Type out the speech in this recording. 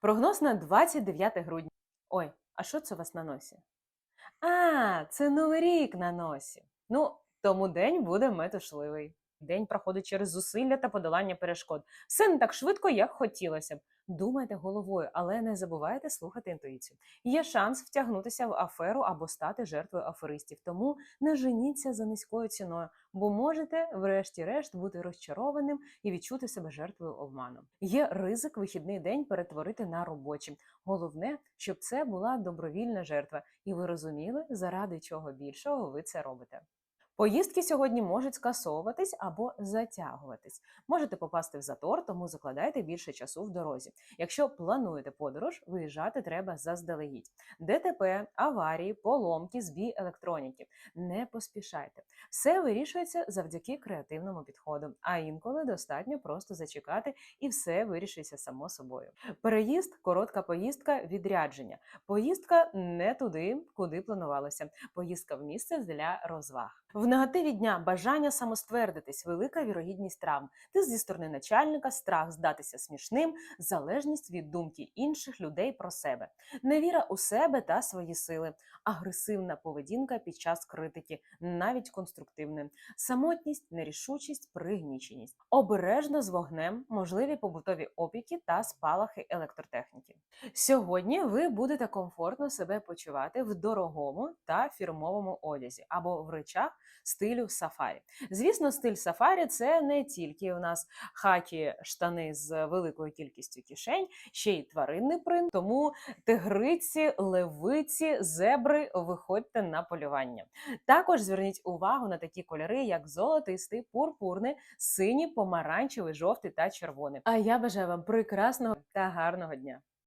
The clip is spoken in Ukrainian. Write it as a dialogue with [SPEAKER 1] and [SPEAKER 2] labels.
[SPEAKER 1] Прогноз на 29 грудня. Ой, а що це у вас на носі? А, це Новий рік на носі. Ну, тому день буде метушливий. День проходить через зусилля та подолання перешкод. Все не так швидко, як хотілося б. Думайте головою, але не забувайте слухати інтуїцію. Є шанс втягнутися в аферу або стати жертвою аферистів. Тому не женіться за низькою ціною, бо можете, врешті-решт, бути розчарованим і відчути себе жертвою обману. Є ризик вихідний день перетворити на робочий. Головне, щоб це була добровільна жертва, і ви розуміли, заради чого більшого ви це робите. Поїздки сьогодні можуть скасовуватись або затягуватись. Можете попасти в затор, тому закладайте більше часу в дорозі. Якщо плануєте подорож, виїжджати треба заздалегідь. ДТП, аварії, поломки, збій електроніки. Не поспішайте. Все вирішується завдяки креативному підходу. А інколи достатньо просто зачекати, і все вирішиться само собою. Переїзд, коротка поїздка, відрядження. Поїздка не туди, куди планувалося. Поїздка в місце для розваг. Негативі дня бажання самоствердитись, велика вірогідність травм, тиск зі сторони начальника, страх здатися смішним, залежність від думки інших людей про себе, невіра у себе та свої сили, агресивна поведінка під час критики, навіть конструктивним, самотність, нерішучість, пригніченість, обережно з вогнем, можливі побутові опіки та спалахи електротехніки. Сьогодні ви будете комфортно себе почувати в дорогому та фірмовому одязі або в речах стилю сафарі. Звісно, стиль сафарі це не тільки у нас хакі штани з великою кількістю кишень, ще й тваринний принт. Тому тигриці, левиці, зебри виходьте на полювання. Також зверніть увагу на такі кольори, як золотистий, пурпурний, синій, помаранчевий, жовтий та червоний. А я бажаю вам прекрасного та гарного дня!